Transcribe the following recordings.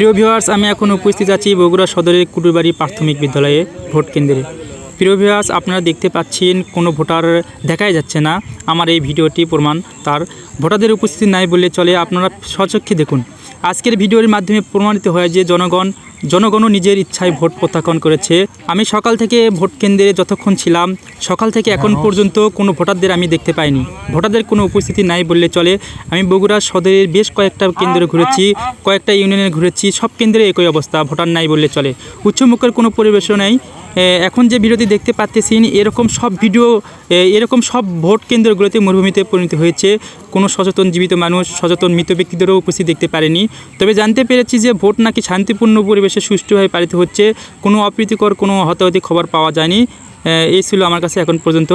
প্রিয় ভিউয়ার্স আমি এখন উপস্থিত আছি বগুড়া সদরের কুটুরবাড়ি প্রাথমিক বিদ্যালয়ে ভোট কেন্দ্রে। প্রিয় ভিউয়ার্স আপনারা দেখতে পাচ্ছেন কোনো ভোটার দেখাই যাচ্ছে না। আমার এই ভিডিওটি প্রমাণ তার। ভোটারদের উপস্থিতি নাই বললে চলে। আপনারা সচক্ষে দেখুন। আজকের ভিডিওর মাধ্যমে প্রমাণিত হয় যে জনগণ জনগণও নিজের ইচ্ছায় ভোট প্রত্যাখ্যান করেছে। আমি সকাল থেকে ভোট কেন্দ্রে যতক্ষণ ছিলাম সকাল থেকে এখন পর্যন্ত কোনো ভোটারদের আমি দেখতে পাইনি। ভোটারদের কোনো উপস্থিতি নাই বললে চলে। আমি বগুড়া সদরের বেশ কয়েকটা কেন্দ্রে ঘুরেছি কয়েকটা ইউনিয়নে ঘুরেছি সব কেন্দ্রে একই অবস্থা ভোটার নাই বললে চলে। উচ্চমুখের কোনো পরিবেশও নেই। এখন যে ভিডিওটি দেখতে পাচ্ছেন এরকম সব ভিডিও এরকম সব ভোট কেন্দ্রগুলোতে মরুভূমিতে পরিণত হয়েছে। কোনো সচেতন জীবিত মানুষ সচেতন মৃত ব্যক্তিদেরও উপস্থিত দেখতে পারেনি। তবে জানতে পেরেছি যে ভোট নাকি শান্তিপূর্ণ পরিবেশে সুষ্ঠুভাবে পালিত হচ্ছে। কোনো অপ্রীতিকর, কোনো হতাহতি খবর পাওয়া যায়নি। এই ছিল আমার কাছে এখন পর্যন্ত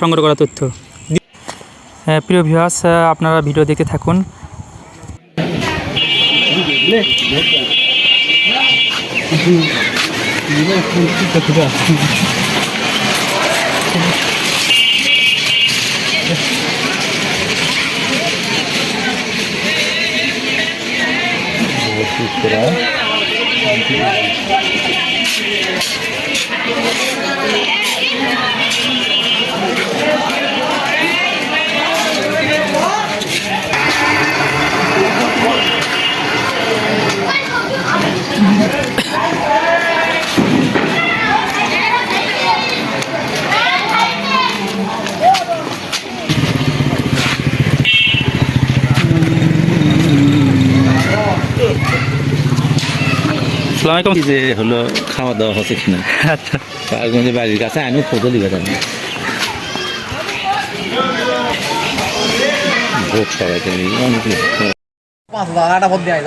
সংগ্রহ করা তথ্য। প্রিয় ভিউয়ার্স আপনারা ভিডিও দেখতে থাকুন। esperar আলাইকুম। কি যে হলো খাওয়া দাওয়া হচ্ছে কিনা? আচ্ছা। পারগঞ্জের বাড়ির কাছে আমিও ফটো দিবে জানি ভোট সবাইকে। পাঁচ ভোট দেয়